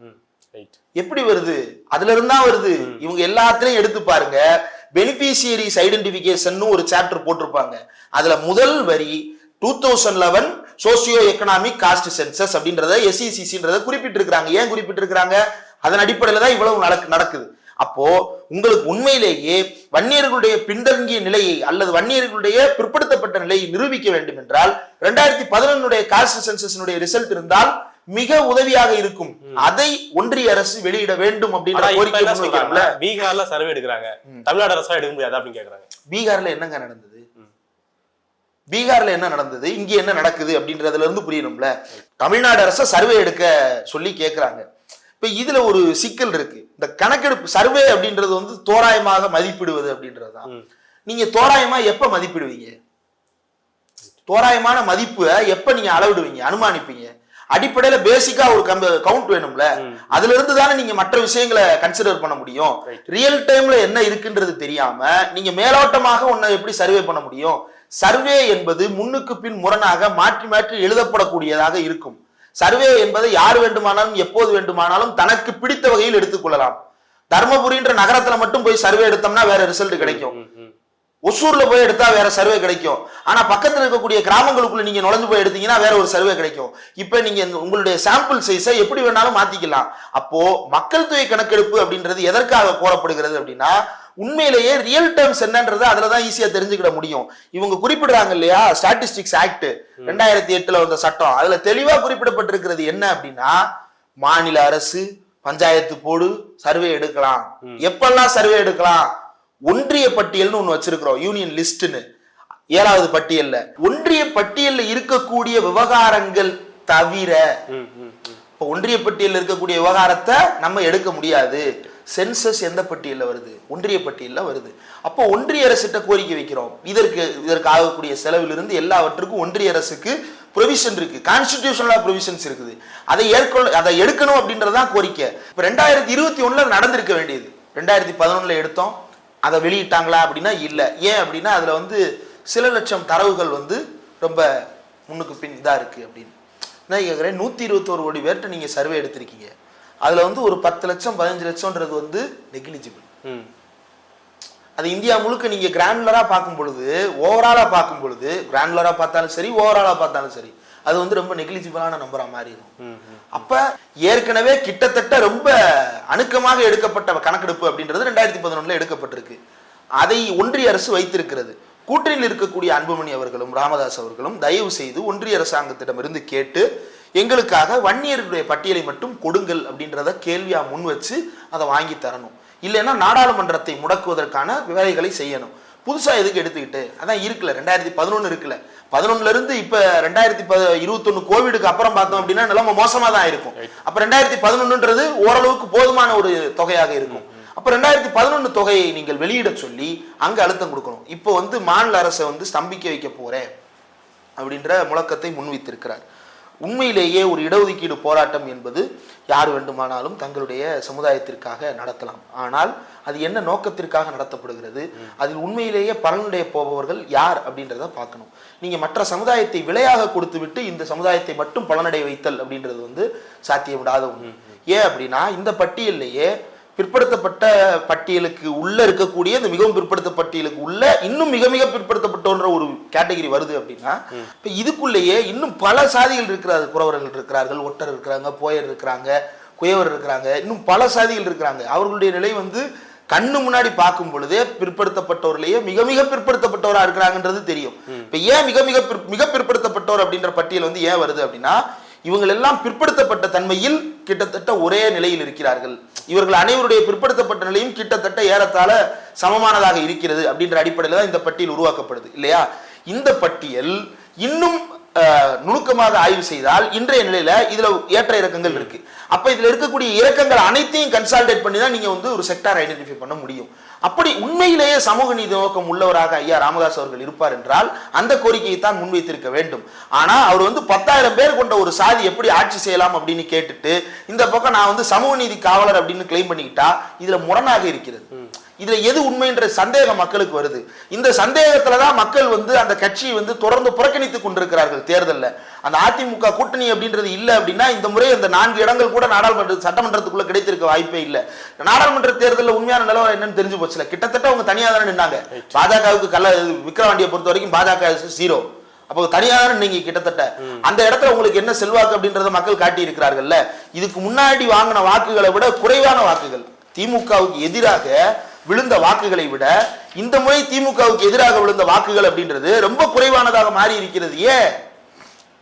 எப்படி வருது? அதுல இருந்தா வருது. இவங்க எல்லாத்துலயும் எடுத்து பாருங்க. பெனிஃபிஷியரிஸ் ஐடென்டிபிகேஷன் ஒரு சாப்டர் போட்டிருப்பாங்க. அதுல முதல் வரி two thousand eleven socio economic caste census அப்படின்றத எஸ்இசிசின்றத குறிப்பிட்டிருக்கிறாங்க. ஏன் குறிப்பிட்டிருக்கிறாங்க? அதன் அடிப்படையில தான் இவ்வளவு நடக்கு நடக்குது. அப்போ உங்களுக்கு உண்மையிலேயே வன்னியர்களுடைய பின்தங்கிய நிலையை அல்லது வன்னியர்களுடைய பிற்படுத்தப்பட்ட நிலையை நிரூபிக்க வேண்டும் என்றால் ரெண்டாயிரத்தி பதினொன்னுடைய காஸ்ட் சென்சஸினுடைய ரிசல்ட் இருந்தால் மிக உதவியாக இருக்கும். அதை ஒன்றிய அரசு வெளியிட வேண்டும் அப்படின்ற கோரிக்கை பீகார்ல சர்வே எடுக்கிறாங்க. தமிழ்நாடு அரசா எடுக்க முடியாது அப்படின்னு கேக்குறாங்க. பீகார்ல என்னங்க நடந்தது? பீகார்ல என்ன நடந்தது? இங்க என்ன நடக்குது அப்படின்றதுல இருந்து புரியணும்ல. தமிழ்நாடு அரச சர்வே எடுக்க சொல்லி கேக்குறாங்க. இப்ப இதுல ஒரு சிக்கல் இருக்கு. இந்த கணக்கெடுப்பு சர்வே அப்படின்றது வந்து தோராயமாக மதிப்பிடுவது அப்படின்றதுதான். ம். நீங்க தோராயமா எப்ப மதிப்பிடுவீங்க? தோராயமான மதிப்பை எப்ப நீங்க அளவிடுவீங்க? அனுமானிப்பீங்க. அடிப்படையில பேசிக்கா ஒரு கவுண்ட் வேணும்ல. அதுல இருந்து தானே நீங்க மற்ற விஷயங்களை கன்சிடர் பண்ண முடியும். ரியல் டைம்ல என்ன இருக்குன்றது தெரியாம நீங்க மேலோட்டமாக ஒன்ன எப்படி சர்வே பண்ண முடியும்? சர்வே என்பது முன்னுக்கு பின் முரணாக மாற்றி மாற்றி எழுதப்படக்கூடியதாக இருக்கும். சர்வே என்பதை யார் வேண்டுமானாலும் எப்போது வேண்டுமானாலும் தனக்கு பிடித்த வகையில் எடுத்துக்கொள்ளலாம் தர்மபுரின்ற நகரத்துல மட்டும் போய் சர்வே எடுத்தோம்னா வேற ரிசல்ட் கிடைக்கும். ஒசூர்ல போய் எடுத்தா வேற சர்வே கிடைக்கும். ஆனா பக்கத்துல இருக்கக்கூடிய கிராமங்களுக்குள்ள நீங்க நுழைஞ்சு போய் எடுத்தீங்கன்னா வேற ஒரு சர்வே கிடைக்கும். இப்ப நீங்க உங்களுடைய சாம்பிள் சைஸை எப்படி வேணாலும் மாத்திக்கலாம். அப்போ மக்கள் தொகை கணக்கெடுப்பு அப்படின்றது எதற்காக கோரப்படுகிறது அப்படின்னா உண்மையிலேயே ரியல் டைம்ஸ் என்னன்றது அதுலதான் ஈஸியா தெரிஞ்சுக்கிட முடியும். இவங்க குறிப்பிடுறாங்க இல்லையா? ஸ்டாட்டிஸ்டிக்ஸ் ஆக்ட் ரெண்டாயிரத்தி எட்டுல வந்த சட்டம். அதுல தெளிவா குறிப்பிடப்பட்டிருக்கிறது என்ன அப்படின்னா மாநில அரசு பஞ்சாயத்து போடு சர்வே எடுக்கலாம். எப்பெல்லாம் சர்வே எடுக்கலாம்? ஒன்றிய பட்டியல்னு ஒண்ணு வச்சிருக்கிறோம் யூனியன் லிஸ்ட்னு ஏழாவது பட்டியல்ல. ஒன்றிய பட்டியல்ல இருக்கக்கூடிய விவகாரங்கள் தவிர. இப்போ ஒன்றிய பட்டியலில் இருக்கக்கூடிய விவகாரத்தை நம்ம எடுக்க முடியாது. சென்சஸ் எந்த பட்டியலில் வருது? ஒன்றிய பட்டியலில் வருது. அப்போ ஒன்றிய அரசிட்ட கோரிக்கை வைக்கிறோம். இதற்கு இதற்கு ஆகக்கூடிய செலவிலிருந்து எல்லாவற்றுக்கும் ஒன்றிய அரசுக்கு ப்ரொவிஷன் இருக்கு. கான்ஸ்டிடியூஷனலாக ப்ரொவிஷன்ஸ் இருக்குது. அதை ஏற்கொள்ள அதை எடுக்கணும் அப்படின்றது தான் கோரிக்கை. இப்போ ரெண்டாயிரத்தி இருபத்தி ஒன்றில் நடந்திருக்க வேண்டியது. ரெண்டாயிரத்தி பதினொன்றில் எடுத்தோம். அதை வெளியிட்டாங்களா அப்படின்னா இல்லை. ஏன் அப்படின்னா அதில் வந்து சில லட்சம் தரவுகள் வந்து ரொம்ப முன்னுக்கு பின் இதாக இருக்குது அப்படின்னு. நான் கேட்குறேன் நூற்றி இருபத்தோரு கோடி பேர்கிட்ட நீங்கள் சர்வே எடுத்திருக்கீங்க. அதில் வந்து ஒரு பத்து லட்சம் பதினஞ்சு லட்சம்ன்றது வந்து நெக்லிஜிபிள். அது இந்தியா முழுக்க நீங்கள் கிராண்டுலராக பார்க்கும் பொழுது ஓவராலாக பார்க்கும் பொழுது கிராண்டுலராக பார்த்தாலும் சரி ஓவராலாக பார்த்தாலும் சரி அது வந்து ரொம்ப நெக்லிஜிபிளான நம்பரா மாறிடும் ம், ம். அப்ப ஏற்கனவே கிட்டத்தட்ட ரொம்ப அணுக்கமாக எடுக்கப்பட்ட கணக்கெடுப்பு அப்படின்றது ரெண்டாயிரத்தி பதினொன்னுல எடுக்கப்பட்டிருக்கு அதை ஒன்றிய அரசு வைத்திருக்கிறது கூட்டணியில் இருக்கக்கூடிய அன்புமணி அவர்களும் ராமதாஸ் அவர்களும் தயவு செய்து ஒன்றிய அரசாங்கத்திடமிருந்து கேட்டு எங்களுக்காக வன்னியர்களுடைய பட்டியலை மட்டும் கொடுங்கள் அப்படின்றத கேள்வியா முன் வச்சு அதை வாங்கி தரணும். இல்லைன்னா நாடாளுமன்றத்தை முடக்குவதற்கான வேலைகளை செய்யணும். புதுசா எதுக்கு எடுத்துக்கிட்டு? அதான் இருக்குல்ல ரெண்டாயிரத்தி பதினொன்னு இருக்குல்ல. பதினொன்னுல இருந்து இப்ப ரெண்டாயிரத்தி ப இருபத்தொன்னு கோவிடுக்கு அப்புறம் பார்த்தோம் அப்படின்னா நிலைமை மோசமா தான் இருக்கும் அப்ப ரெண்டாயிரத்தி பதினொன்னுன்றது ஓரளவுக்கு போதுமான ஒரு தொகையாக இருக்கும். அப்ப ரெண்டாயிரத்தி பதினொன்னு தொகையை நீங்கள் வெளியிட சொல்லி அங்க அழுத்தம் கொடுக்கணும். இப்போ வந்து மாநில அரசை வந்து ஸ்தம்பிக்க வைக்க போறேன் அப்படின்ற முழக்கத்தை முன்வைத்திருக்கிறார். உண்மையிலேயே ஒரு இடஒதுக்கீடு போராட்டம் என்பது யார் வேண்டுமானாலும் தங்களுடைய சமுதாயத்திற்காக நடத்தலாம். ஆனால் அது என்ன நோக்கத்திற்காக நடத்தப்படுகிறது? அதில் உண்மையிலேயே பலனுடைய போபவர்கள் யார் அப்படின்றத பார்க்கணும். நீங்க மற்ற சமுதாயத்தை விலையாக கொடுத்துவிட்டு இந்த சமுதாயத்தை மட்டும் பலனடைய வைத்தல் அப்படின்றது வந்து சாத்தியமிடாத ஒன்று. ஏன் அப்படின்னா இந்த பட்டியல்லையே பிற்படுத்தப்பட்ட பட்டியலுக்கு உள்ள இருக்கக்கூடிய இந்த மிகவும் பிற்படுத்த பட்டியலுக்கு உள்ள இன்னும் மிக மிக பிற்படுத்தப்பட்டோன்ற ஒரு கேட்டகரி வருது அப்படின்னா இப்ப இதுக்குள்ளேயே இன்னும் பல சாதிகள் இருக்கிறார்கள் குறவர்கள் இருக்கிறார்கள் ஒட்டர் இருக்கிறாங்க போயர் இருக்கிறாங்க குயவர் இருக்கிறாங்க இன்னும் பல சாதிகள் இருக்கிறாங்க. அவர்களுடைய நிலை வந்து கண்ணு முன்னாடி பார்க்கும் பொழுதே பிற்படுத்தப்பட்டவர்களையே மிக மிக பிற்படுத்தப்பட்ட பிற்படுத்தப்பட்டவரா இருக்கிறாங்கன்றது தெரியும். இப்ப ஏன் மிக மிக மிக பிற்படுத்தப்பட்டோர் அப்படின்ற பட்டியல் வந்து ஏன் வருது அப்படின்னா இவங்க எல்லாம் பிற்படுத்தப்பட்ட தன்மையில் கிட்டத்தட்ட ஒரே நிலையில் இருக்கிறார்கள். இவர்கள் அனைவருடைய பிற்படுத்தப்பட்ட நிலையும் கிட்டத்தட்ட ஏறத்தாழ சமமானதாக இருக்கிறது அப்படின்ற அடிப்படையில் தான் இந்த பட்டியல் உருவாக்கப்படுது இல்லையா? இந்த பட்டியல் இன்னும் நுணுக்கமாக ஆய்வு செய்தால் இன்றைய நிலையில இதுல ஏற்ற இறக்கங்கள் இருக்கு. அப்ப இதுல இருக்கக்கூடிய இறக்கங்கள் அனைத்தையும் கன்சால்டேட் பண்ணி தான் நீங்க வந்து ஒரு செக்டார் ஐடென்டிஃபை பண்ண முடியும். அப்படி உண்மையிலேயே சமூக நீதி நோக்கம் உள்ளவராக ஐயா ராமதாஸ் அவர்கள் இருப்பார் என்றால் அந்த கோரிக்கையை தான் முன்வைத்திருக்க வேண்டும். ஆனா அவர் வந்து பத்தாயிரம் பேர் கொண்ட ஒரு சாதி எப்படி ஆட்சி செய்யலாம் அப்படின்னு கேட்டுட்டு இந்த பக்கம் நான் வந்து சமூக நீதி காவலர் அப்படின்னு கிளைம் பண்ணிக்கிட்டா இதுல முரணாக இருக்கிறது. இதுல எது உண்மைன்ற சந்தேகம் மக்களுக்கு வருது. இந்த சந்தேகத்துல தான் மக்கள் வந்து அந்த கட்சியை வந்து தொடர்ந்து புறக்கணித்துக் கொண்டிருக்கிறார்கள் தேர்தலில். அந்த அதிமுக கூட்டணி அப்படின்றது இல்லை அப்படின்னா இந்த முறை அந்த நான்கு இடங்கள் கூட நாடாளுமன்ற சட்டமன்றத்துக்குள்ள கிடைத்திருக்க வாய்ப்பே இல்ல. நாடாளுமன்ற தேர்தலில் உண்மையான நிலவரம் என்னன்னு தெரிஞ்சு போச்சுல. கிட்டத்தட்ட அவங்க தனியாக தானே நின்னாங்க. பாஜகவுக்கு கல்ல விக்ரவாண்டியை பொறுத்த வரைக்கும் பாஜக ஜீரோ அப்போ தனியாக நீங்க கிட்டத்தட்ட. அந்த இடத்துல உங்களுக்கு என்ன செல்வாக்கு அப்படின்றத மக்கள் காட்டி இருக்கிறார்கள்ல இதுக்கு முன்னாடி வாங்கின வாக்குகளை விட குறைவான வாக்குகள். திமுகவுக்கு எதிராக விழுந்த வாக்குகளை விட இந்த முறை திமுகவுக்கு எதிராக விழுந்த வாக்குகள் அப்படின்றது ரொம்ப குறைவானதாக மாறி இருக்கிறது ஏன்?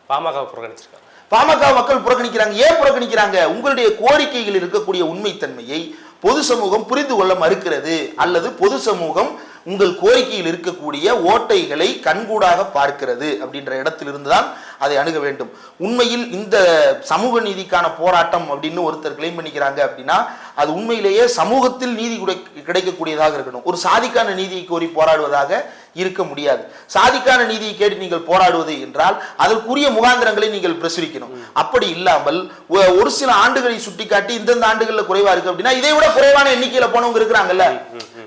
பாமக புறக்கணிச்சிருக்காங்க. பாமக மக்கள் புறக்கணிக்கிறாங்க. ஏன் புறக்கணிக்கிறாங்க? உங்களுடைய கோரிக்கைகள் இருக்கக்கூடிய உண்மைத்தன்மையை பொது சமூகம் புரிந்து கொள்ள மறுக்கிறது அல்லது பொது சமூகம் உங்கள் கோரிக்கையில் இருக்கக்கூடிய ஓட்டைகளை கண்கூடாக பார்க்கிறது அப்படின்ற இடத்திலிருந்து தான் அதை அணுக வேண்டும். உண்மையில் இந்த சமூக நீதிக்கான போராட்டம் அப்படின்னு ஒருத்தர் கிளைம் பண்ணிக்கிறாங்க அப்படின்னா அது உண்மையிலேயே சமூகத்தில் நீதி கிடைக்கக்கூடியதாக இருக்கணும். ஒரு சாதிக்கான நீதியை கோரி போராடுவதாக இருக்க முடியாது. சாதிக்கான நீதியை கேட்டு நீங்கள் போராடுவது என்றால் அதற்குரிய முகாந்திரங்களை நீங்கள் பிரசுரிக்கணும். அப்படி இல்லாமல் ஒரு சில ஆண்டுகளை சுட்டிக்காட்டி இந்தந்த ஆண்டுகளில் குறைவா இருக்கு அப்படின்னா இதை விட குறைவான எண்ணிக்கையில போனவங்க இருக்கிறாங்கல்ல.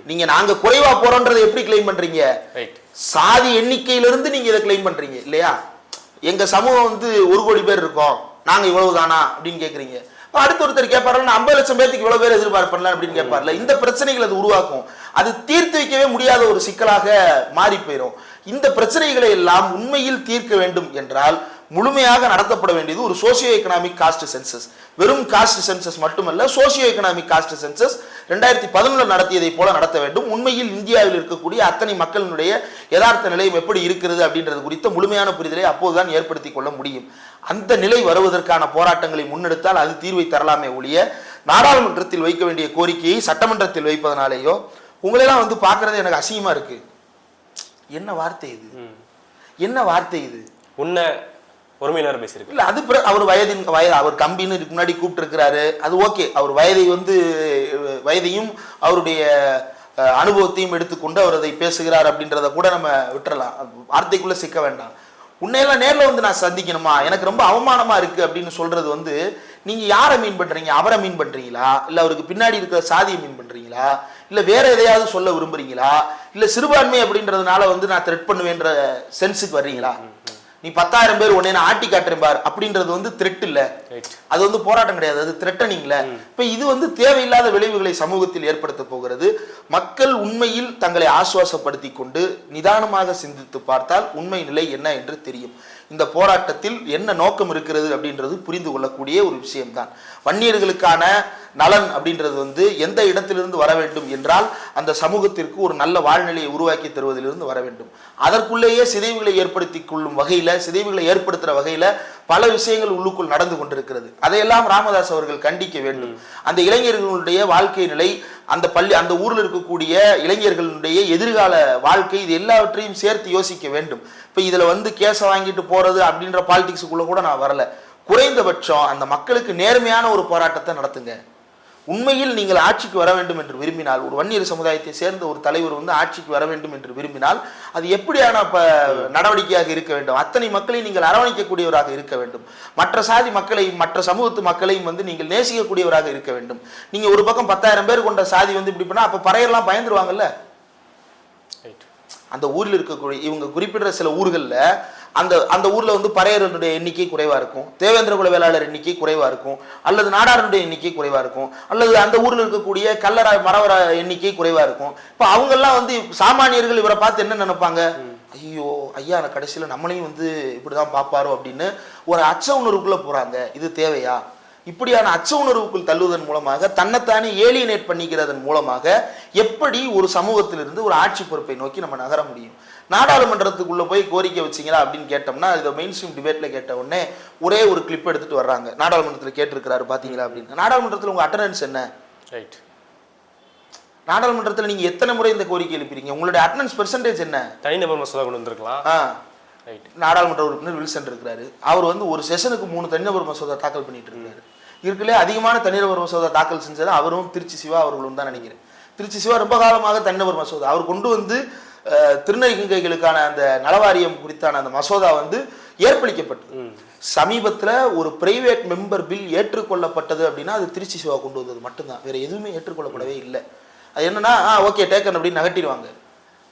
நீங்க நாங்க குறைவா போறோன்றதை எப்படி கிளைம் பண்றீங்க? ரைட் சாதி எண்ணிக்கையிலிருந்து நீங்க இதை கிளைம் பண்றீங்க இல்லையா? எங்க சமூகம் வந்து ஒரு கோடி பேர் இருக்கோம் நாங்க இவ்வளவு தானா அப்படின்னு கேக்குறீங்க. அடுத்த ஒருத்தர் கேட்பாரு நான் ஐம்பது லட்சம் பேருக்கு இவ்வளவு பேர் எதிர்பார்ப்பேன் அப்படின்னு கேட்பார்ல இந்த பிரச்சனைகள் அது உருவாக்கும். அது தீர்த்து வைக்கவே முடியாத ஒரு சிக்கலாக மாறி போயிடும் இந்த பிரச்சனைகளை எல்லாம் உண்மையில் தீர்க்க வேண்டும் என்றால் முழுமையாக நடத்தப்பட வேண்டியது ஒரு சோசியோ எக்கனாமிக் காஸ்ட் சென்சஸ் வெறும் காஸ்ட் சென்சஸ் மட்டுமல்ல சோசியோ எக்கனாமிக் காஸ்ட் சென்சஸ் ரெண்டாயிரத்தி பதினொன்றில் நடத்தியதை போல நடத்த வேண்டும். உண்மையில் இந்தியாவில் இருக்கக்கூடிய அத்தனை மக்களினுடைய யதார்த்த நிலையம் எப்படி இருக்கிறது அப்படின்றது குறித்த முழுமையான புரிதலை அப்போதுதான் ஏற்படுத்தி கொள்ள முடியும். அந்த நிலை வருவதற்கான போராட்டங்களை முன்னெடுத்தால் அது தீர்வை தரலாமே ஒழிய நாடாளுமன்றத்தில் வைக்க வேண்டிய கோரிக்கையை சட்டமன்றத்தில் வைப்பதனாலேயோ உங்களெல்லாம் வந்து பார்க்கறது எனக்கு அசிங்கமா இருக்கு. என்ன வார்த்தை இது? என்ன வார்த்தை இது? உன்னை ஒருமையினர் பேசியிருக்கு இல்ல அது அவர் வயதின் வயது அவர் கம்பின்னு இதுக்கு முன்னாடி கூப்பிட்டு இருக்கிறாரு அது ஓகே. அவர் வயதை வந்து வயதையும் அவருடைய அனுபவத்தையும் எடுத்துக்கொண்டு அவர் அதை பேசுகிறார் அப்படின்றத கூட நம்ம விட்டுறலாம். வார்த்தைக்குள்ள சிக்க வேண்டாம். உன்னையெல்லாம் நேர்ல வந்து நான் சந்திக்கணுமா? எனக்கு ரொம்ப அவமானமா இருக்கு அப்படின்னு சொல்றது வந்து நீங்க யாரை மீன் பண்றீங்க? அவரை மீன் பண்றீங்களா? இல்ல அவருக்கு பின்னாடி இருக்கிற சாதியை மீன் பண்றீங்களா? இல்ல வேற எதையாவது சொல்ல விரும்புறீங்களா? இல்ல சிறுபான்மை அப்படின்றதுனால வந்து நான் த்ரெட் பண்ணுவேன்ற சென்ஸுக்கு வர்றீங்களா? நீ பத்தாயிரம் பேர் உன்னை நான் ஆட்டி காட்டுறேன் பார். அப்படின்றது வந்து த்ரெட் இல்ல. அது வந்து போராட்டம் கிடையாது. அது த்ரெட்டனிங்ல இப்ப இது வந்து தேவையில்லாத விளைவுகளை சமூகத்தில் ஏற்படுத்த போகிறது. மக்கள் உண்மையில் தங்களை ஆசுவாசப்படுத்தி கொண்டு நிதானமாக சிந்தித்து பார்த்தால் உண்மை நிலை என்ன என்று தெரியும். இந்த போராட்டத்தில் என்ன நோக்கம் இருக்கிறது அப்படின்றது புரிந்து கொள்ளக்கூடிய ஒரு விஷயம்தான். வன்னியர்களுக்கான நலன் அப்படின்றது வந்து எந்த இடத்திலிருந்து வர வேண்டும் என்றால் அந்த சமூகத்திற்கு ஒரு நல்ல வாழ்நிலையை உருவாக்கி தருவதிலிருந்து வர வேண்டும். அதற்குள்ளேயே சிதைவுகளை ஏற்படுத்தி கொள்ளும் வகையில் சிதைவுகளை ஏற்படுத்துகிற வகையில் பல விஷயங்கள் உள்ளுக்குள் நடந்து கொண்டிருக்கிறது. அதையெல்லாம் ராமதாஸ் அவர்கள் கண்டிக்க வேண்டும். அந்த இளைஞர்களுடைய வாழ்க்கை நிலை அந்த பள்ளி அந்த ஊரில் இருக்கக்கூடிய இளைஞர்களுடைய எதிர்கால வாழ்க்கை இது எல்லாவற்றையும் சேர்த்து யோசிக்க வேண்டும். இப்போ இதில் வந்து கேஸை வாங்கிட்டு போறது அப்படின்ற பாலிட்டிக்ஸுக்குள்ளே கூட நான் வரல. குறைந்தபட்சம் அந்த மக்களுக்கு நேர்மையான ஒரு போராட்டத்தை நடத்துங்க. உண்மையில் நீங்கள் ஆட்சிக்கு வர வேண்டும் என்று விரும்பினால் ஒரு வன்னியர் சமுதாயத்தை சேர்ந்த ஒரு தலைவர் வந்து ஆட்சிக்கு வர வேண்டும் என்று விரும்பினால் அது எப்படியான நடவடிக்கையாக இருக்க வேண்டும்? அத்தனை மக்களை நீங்கள் அரவணைக்கக்கூடியவராக இருக்க வேண்டும். மற்ற சாதி மக்களையும் மற்ற சமூகத்து மக்களையும் வந்து நீங்கள் நேசிக்கக்கூடியவராக இருக்க வேண்டும். நீங்க ஒரு பக்கம் பத்தாயிரம் பேர் கொண்ட சாதி வந்து இப்படி பண்ணா அப்ப பறையெல்லாம் பயந்துருவாங்கல்ல? ரைட் அந்த ஊரில் இருக்கக்கூடிய இவங்க குறிப்பிடுற சில ஊர்களில் அந்த அந்த ஊர்ல வந்து பறையர்களுடைய எண்ணிக்கை குறைவா இருக்கும். தேவேந்திர குல வேளாளர் எண்ணிக்கை குறைவா இருக்கும். அல்லது நாடாருடைய எண்ணிக்கை குறைவா இருக்கும். அல்லது அந்த ஊர்ல இருக்கக்கூடிய கல்லற மரவர எண்ணிக்கை குறைவா இருக்கும். இப்போ அவங்கெல்லாம் வந்து சாமானியர்கள் இவரை பார்த்து என்ன நினைப்பாங்க? ஐயோ ஐயா அந்த கடைசியில் நம்மளையும் வந்து இப்படிதான் பார்ப்பாரோ அப்படின்னு ஒரு அச்ச உணர்வுக்குள்ள போறாங்க. இது தேவையா? இப்படியான அச்ச உணர்வுக்குள் தள்ளுவதன் மூலமாக தன்னைத்தானே ஏலியனேட் பண்ணிக்கிறதன் மூலமாக எப்படி ஒரு சமூகத்திலிருந்து ஒரு ஆட்சி பொறுப்பை நோக்கி நம்ம நகர முடியும்? நாடாளுமன்றத்துக்குள்ள போய் கோரிக்கை வச்சீங்களா அப்படின்னு கேட்டோம்னா இதை மெயின் ஸ்ட்ரீம் டிபேட்ல கேட்ட உடனே ஒரே ஒரு கிளிப் எடுத்துட்டு வர்றாங்க. நாடாளுமன்றத்தில் கேட்டிருக்கிறாரு பாத்தீங்களா அப்படின்னு. நாடாளுமன்றத்தில் உங்க அட்டண்டன்ஸ் என்ன? ரைட் நாடாளுமன்றத்தில் நீங்க எத்தனை முறை இந்த கோரிக்கை எழுப்பிறீங்க? உங்களுடைய அட்டண்டன்ஸ் பெர்சன்டேஜ் என்ன? தனிநபர் மசோதா கொண்டு வந்திருக்கலாம். ஆ. ரைட் நாடாளுமன்ற உறுப்பினர் வில்சன் இருக்கிறாரு. அவர் வந்து ஒரு செஷனுக்கு மூணு தனிநபர் மசோதா தாக்கல் பண்ணிட்டு இருக்காரு. இருக்கலே அதிகமான தனிநபர் மசோதா தாக்கல் செஞ்சது அவரும் திருச்சி சிவா அவர்களும் தான் நினைக்கிறேன். திருச்சி சிவா ரொம்ப காலமாக தனிநபர் மசோதா. அவர் கொண்டு வந்து அஹ், திருநங்கைகளுக்கான அந்த நலவாரியம் குறித்தான அந்த மசோதா வந்து ஏற்பளிக்கப்பட்டது. சமீபத்துல ஒரு பிரைவேட் மெம்பர் பில் ஏற்றுக்கொள்ளப்பட்டது அப்படின்னா அது திருச்சி சிவா கொண்டு வந்தது மட்டும்தான். வேற எதுவுமே ஏற்றுக்கொள்ளப்படவே இல்லை. அது என்னன்னா ஓகே டேக்கன் அப்படின்னு நகட்டிடுவாங்க.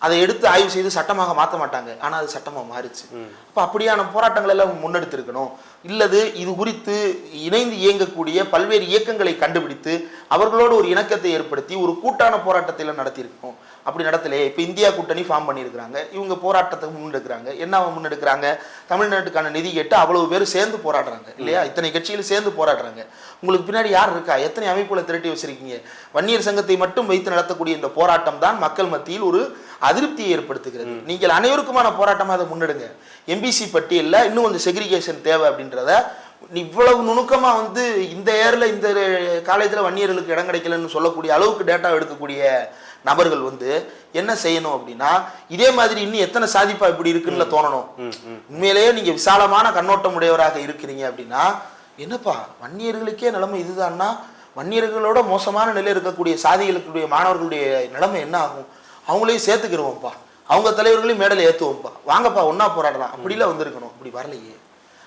அதை எடுத்து ஆய்வு செய்து சட்டமாக மாற்ற மாட்டாங்க. ஆனா அது சட்டமா மாறிச்சு. அப்ப அப்படியான போராட்டங்கள் எல்லாம் முன்னெடுத்திருக்கணும். இல்லது இது குறித்து இணைந்து இயங்கக்கூடிய பல்வேறு இயக்கங்களை கண்டுபிடித்து அவர்களோடு ஒரு இணக்கத்தை ஏற்படுத்தி ஒரு கூட்டான போராட்டத்தை எல்லாம் நடத்தியிருக்கணும். அப்படி நடத்தலையே இப்போ இந்தியா கூட்டணி ஃபார்ம் பண்ணியிருக்கிறாங்க. இவங்க போராட்டத்தை முன்னெடுக்கிறாங்க. என்ன முன்னெடுக்கிறாங்க? தமிழ்நாட்டுக்கான நிதி கேட்டு அவ்வளவு பேர் சேர்ந்து போராடுறாங்க இல்லையா? இத்தனை கட்சிகள் சேர்ந்து போராடுறாங்க. உங்களுக்கு பின்னாடி யார் இருக்கா? எத்தனை அமைப்புகளை திரட்டி வச்சிருக்கீங்க? வன்னியர் சங்கத்தை மட்டும் வைத்து நடத்தக்கூடிய இந்த போராட்டம் தான் மக்கள் மத்தியில் ஒரு அதிருப்தியை ஏற்படுத்துகிறது. நீங்கள் அனைவருக்குமான போராட்டமா அதை முன்னெடுங்க. எம்பிசி பட்டியல்ல இன்னும் கொஞ்சம் செக்ரிகேஷன் தேவை அப்படின்றத இவ்வளவு நுணுக்கமா வந்து இந்த ஏர்ல இந்த காலேஜ்ல வன்னியர்களுக்கு இடம் கிடைக்கலன்னு சொல்லக்கூடிய அளவுக்கு டேட்டா எடுக்கக்கூடிய நபர்கள் வந்து என்ன செய்யணும் அப்படின்னா இதே மாதிரி இன்னும் எத்தனை சாதிப்பா இப்படி இருக்குன்னு தோணணும். உண்மையிலேயே நீங்க விசாலமான கண்ணோட்டம் உடையவராக இருக்கிறீங்க அப்படின்னா என்னப்பா வன்னியர்களுக்கே நிலைமை இதுதான்னா வன்னியர்களோட மோசமான நிலை இருக்கக்கூடிய சாதிகளுடைய மாணவர்களுடைய நிலைமை என்ன ஆகும்? அவங்களையும் சேர்த்துக்கிருவோம்ப்பா. அவங்க தலைவர்களையும் மேடையில் ஏற்றுவோம்ப்பா வாங்கப்பா ஒண்ணா போராடலாம். அப்படிலாம் வந்திருக்கணும். அப்படி வரலையே.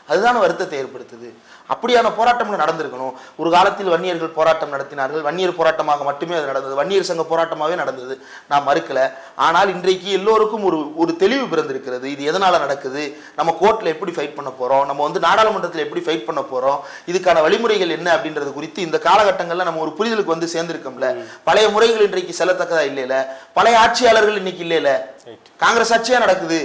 அதுதான வருத்தத்தை ஏற்படுத்துது. அப்படியான போராட்டம்ல நடந்திருக்கணும். ஒரு காலத்தில் வன்னியர்கள் போராட்டம் நடத்தினார்கள். வன்னியர் போராட்டமாக மட்டுமே அது நடந்தது. வன்னியர் சங்க போராட்டமாகவே நடந்தது. நான் மறுக்கல. ஆனால் இன்றைக்கு எல்லோருக்கும் ஒரு ஒரு தெளிவு பிறந்திருக்கிறது. இது எதனால நடக்குது? நம்ம கோர்ட்ல எப்படி ஃபைட் பண்ண போறோம்? நம்ம வந்து நாடாளுமன்றத்தில் எப்படி ஃபைட் பண்ண போறோம்? இதுக்கான வழிமுறைகள் என்ன அப்படின்றது குறித்து இந்த காலகட்டங்கள்ல நம்ம ஒரு புரிதலுக்கு வந்து சேர்ந்திருக்கோம்ல. பழைய முறைகள் இன்றைக்கு செல்லத்தக்கதா இல்லைல பழைய ஆட்சியாளர்கள் இன்னைக்கு இல்லைல ரைட் காங்கிரஸ் ஆட்சியா நடக்குது.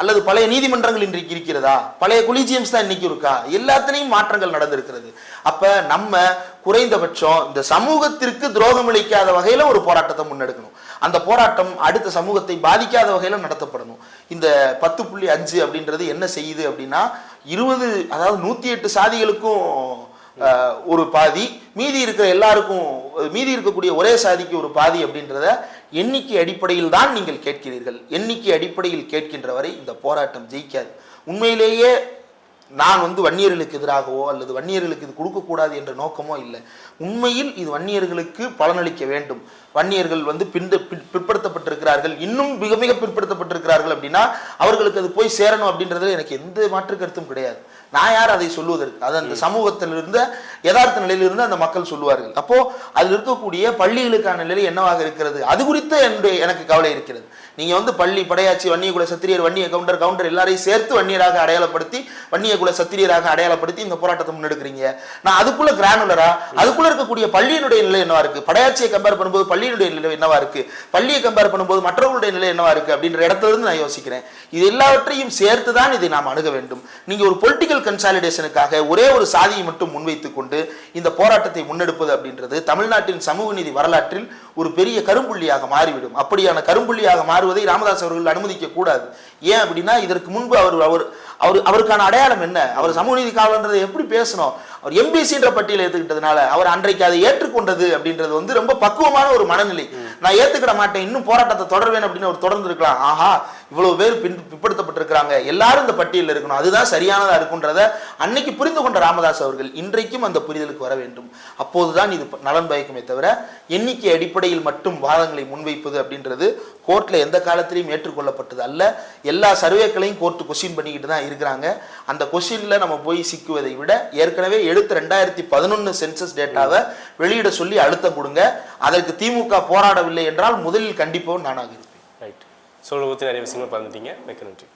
அல்லது பழைய நீதிமன்றங்கள் இன்றைக்கு இருக்கிறதா? பழைய கொலிஜியம்ஸ் தான் இன்னைக்கு இருக்கா? எல்லாத்துலயும் மாற்றங்கள் நடந்திருக்கிறது. அப்ப நம்ம குறைந்தபட்சம் இந்த சமூகத்திற்கு துரோகம் இழைக்காத வகையில ஒரு போராட்டத்தை முன்னெடுக்கணும். அந்த போராட்டம் அடுத்த சமூகத்தை பாதிக்காத வகையில நடத்தப்படணும். இந்த பத்து புள்ளி அஞ்சு அப்படின்றது என்ன செய்யுது அப்படின்னா இருபது அதாவது நூத்தி எட்டு சாதிகளுக்கும் ஒரு பாதி மீதி இருக்கிற எல்லாருக்கும் மீதி இருக்கக்கூடிய ஒரே சாதிக்கு ஒரு பாதி அப்படின்றத எண்ணிக்கை அடிப்படையில் தான் நீங்கள் கேட்கிறீர்கள். எண்ணிக்கை அடிப்படையில் கேட்கின்ற வரை இந்த போராட்டம் ஜெயிக்காது. உண்மையிலேயே நான் வந்து வன்னியர்களுக்கு எதிராகவோ அல்லது வன்னியர்களுக்கு இது கொடுக்கக்கூடாது என்ற நோக்கமோ இல்லை. உண்மையில் இது வன்னியர்களுக்கு பலனளிக்க வேண்டும். வன்னியர்கள் வந்து பிந்து பிற்- பிற்படுத்தப்பட்டிருக்கிறார்கள். இன்னும் மிக மிக பிற்படுத்தப்பட்டிருக்கிறார்கள் அப்படின்னா அவர்களுக்கு அது போய் சேரணும் அப்படின்றதுல எனக்கு எந்த மாற்று கருத்தும் கிடையாது. நான் யார் அதை சொல்லுவதற்கு? அது அந்த சமூகத்தில் இருந்த யதார்த்த நிலையிலிருந்து அந்த மக்கள் சொல்லுவார்கள். அப்போ அதில் இருக்கக்கூடிய பள்ளிகளுக்கான நிலை என்னவாக இருக்கிறது? அது குறித்து என்னுடைய எனக்கு கவலை இருக்கிறது. நீங்க வந்து பள்ளி படையாச்சி வன்னியகுல சத்திரியர் வன்னிய கவுண்டர் கவுண்டர் எல்லாரையும் சேர்த்து வன்னியராக அடையாளப்படுத்தி வன்னியகுல சத்திரியராக அடையாளப்படுத்தி இந்த போராட்டத்தை முன்னெடுக்கிறீங்க. நான் அதுக்குள்ள கிரானுலரா அதுக்குள்ள இருக்கக்கூடிய பள்ளியினுடைய நிலை என்னவா இருக்கு? படையாட்சியை கம்பேர் பண்ணும்போது பள்ளியினுடைய நிலை என்னவா இருக்கு? பள்ளியை கம்பேர் பண்ணும்போது மற்றவர்களுடைய நிலை என்னவா இருக்கு? அப்படின்ற இடத்துல இருந்து நான் யோசிக்கிறேன். இது எல்லாவற்றையும் சேர்த்து தான் இதை நாம் அணுக வேண்டும். நீங்க ஒரு பொலிட்டிக்கல் கன்சாலிடேஷனுக்காக ஒரே ஒரு சாதியை மட்டும் முன்வைத்துக் கொண்டு இந்த போராட்டத்தை முன்னெடுப்பது அப்படின்றது தமிழ்நாட்டின் சமூக நீதி வரலாற்றில் ஒரு பெரிய கரும்புள்ளியாக மாறிவிடும். அப்படியான கரும்புள்ளியாக மாறுவதை ராமதாஸ் அவர்கள் அனுமதிக்க கூடாது. ஏன் அப்படின்னா இதற்கு முன்பு அவர் அவர் அவர் அவருக்கான அடையாளம் என்ன? அவர் சமூக நீதி காவலன்றதை எப்படி பேசணும்? அவர் எம்பிசின்ற பட்டியலை ஏற்றுக்கிட்டதுனால அவர் அன்றைக்கு அதை ஏற்றுக்கொண்டது அப்படின்றது வந்து ரொம்ப பக்குவமான ஒரு மனநிலை. நான் ஏத்துக்கிட மாட்டேன் இன்னும் போராட்டத்தை தொடர்வேன் அப்படின்னு அவர் தொடர்ந்து இருக்கலாம் ஆஹா இவ்வளவு பேர் பின் பிற்படுத்தப்பட்டிருக்கிறாங்க. எல்லாரும் இந்த பட்டியலில் இருக்கணும். அதுதான் சரியானதா இருக்குன்றத அன்னைக்கு புரிந்து கொண்ட ராமதாஸ் அவர்கள் இன்றைக்கும் அந்த புரிதலுக்கு வர வேண்டும். அப்போதுதான் இது நலன் பயக்குமே தவிர எண்ணிக்கை அடிப்படையில் மட்டும் வாதங்களை முன்வைப்பது அப்படின்றது கோர்ட்ல எந்த காலத்திலையும் ஏற்றுக்கொள்ளப்பட்டது அல்ல. எல்லா சர்வேக்களையும் கோர்ட் கொஸ்டின் பண்ணிக்கிட்டு தான் இருக்கிறாங்க. அந்த கொஸ்டின்ல நம்ம போய் சிக்குவதை விட ஏற்கனவே எடுத்து ரெண்டாயிரத்தி பதினொன்னு சென்சஸ் டேட்டாவை வெளியிட சொல்லி அழுத்தம் கொடுங்க. அதற்கு திமுக போராடவில்லை என்றால் முதலில் கண்டிப்பாக நானாக இருப்பேன். ரைட் சூழலை நிறைய விஷயங்கள் பகிர்ந்துட்டீங்க. மிக்க நன்றி.